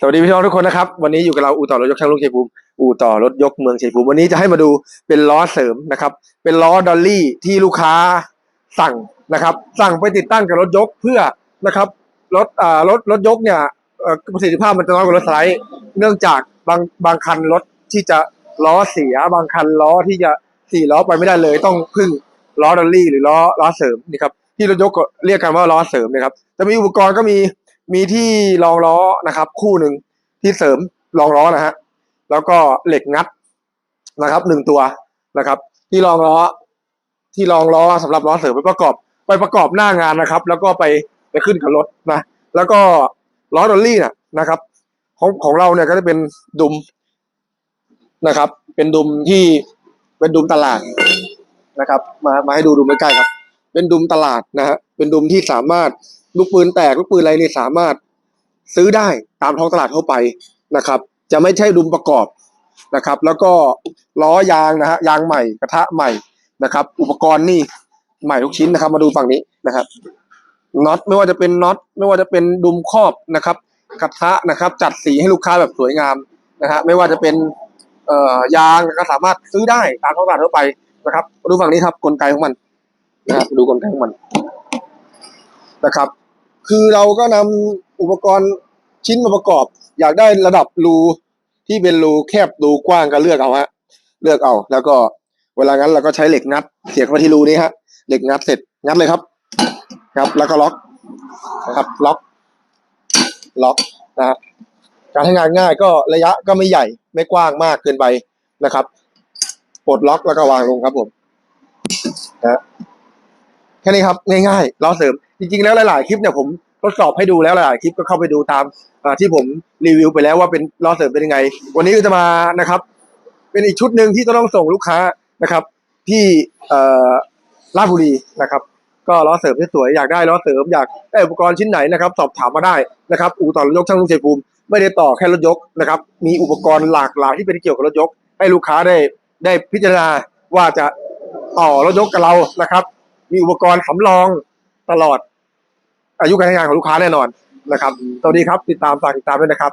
สวัสดีพี่น้องทุกคนนะครับวันนี้อยู่กับเราอู่ต่อรถยกช่างลุงชัยภูมิอู่ต่อรถยกเมืองชัยภูมิวันนี้จะให้มาดูเป็นล้อเสริมนะครับ เป็นล้อดอลลี่ที่ลูกค้าสั่งนะครับ สั่งไปติดตั้งกับรถยกเพื่อนะครับรถอ่ารถรถยกเนี่ยประสิทธิภาพมันจะน้อยกว่ารถสไลด์เนื่องจากบางบางคันรถที่จะล้อเสียบางคันล้อที่จะสี่ล้อไปไม่ได้เลย ต้องพึ่งล้อดอลลี่หรือล้อล้อเสริมนี่ครับที่รถยกเรียกกันว่าล้อเสริมนะครับจะมีอุปกรณ์ก็มี มีที่รองล้อนะครับ คู่หนึ่งที่เสริมรองล้อนะฮะแล้วก็เหล็กงัดนะครับหนึ่งตัวนะครับ ที่รองล้อ ที่รองล้อสำหรับล้อเสริมไปประกอบ ไปประกอบหน้างานนะครับ แล้วก็ไปไปขึ้นกับรถนะแล้วก็ล้อดอลลี่น่ะนะครับ ของของเราเนี่ยก็จะเป็นดุมนะครับ เป็นดุมที่เป็นดุมตลาดนะครับ มามาให้ดูดุมใกล้ๆครับ เป็นดุมตลาดนะฮะเป็นดุมที่สามารถ ลูกปืนแตกลูกปืนอะไรนี่สามารถซื้อได้ตามท้องตลาดทั่วไปนะครับ จะไม่ใช่ดุมประกอบนะครับ แล้วก็ล้อยางนะฮะยางใหม่กระทะใหม่นะครับ อุปกรณ์นี่ใหม่ทุกชิ้นนะครับ มาดูฝั่งนี้นะครับน็อตไม่ว่าจะเป็นน็อตไม่ว่าจะเป็นดุมครอบนะครับ กระทะนะครับ จัดสีให้ลูกค้าแบบสวยงามนะฮะไม่ว่าจะเป็นเอ่อยางก็สามารถซื้อได้ตามท้องตลาดทั่วไปนะครับ ดูฝั่งนี้ครับกลไกของมันนะครับดูกลไกของมันนะครับ คือเราก็นำอุปกรณ์ชิ้นมาประกอบ อยากได้ระดับรูที่เป็นรูแคบรูกว้างก็เลือกเอาฮะเลือกเอา แล้วก็เวลางั้นเราก็ใช้เหล็กงัด เสียบเข้าไปที่รูนี้ฮะเหล็กงัดเสร็จงัดเลยครับครับแล้วก็ล็อกนะครับล็อกล็อกนะฮะการใช้งานง่ายก็ระยะก็ไม่ใหญ่ไม่กว้างมากเกินไปนะครับปลดล็อกแล้วก็วางลงครับผมนะแค่นี้ครับง่ายๆล้อเสริม จริงๆแล้วหลายๆคลิปเนี่ยผมทดสอบให้ดูแล้วหลายๆคลิปก็เข้าไปดูตามที่ผมรีวิวไปแล้วว่าเป็นล้อเสริมเป็นยังไง วันนี้ก็จะมานะครับ เป็นอีกชุดหนึ่งที่ต้องส่งลูกค้านะครับ ที่เอ่าบุรีนะครับ ก็ล้อเสริมที่สวยอยากได้ล้อเสริมอยากได้อุปกรณ์ชิ้นไหนนะครับ สอบถามมาได้นะครับ อู่ต่อรถยกช่างลุงชัยภูมิไม่ได้ต่อแค่รถยกนะครับ มีอุปกรณ์หลากหลายที่เป็นเกี่ยวกับรถยก ให้ลูกค้าได้ได้พิจารณาว่าจะต่อรถยกกับเรานะครับ มีอุปกรณ์สำรอง ตลอดอายุการใช้งานของลูกค้าแน่นอนนะครับสวัสดีครับติดตามฝากติดตามด้วยนะครับ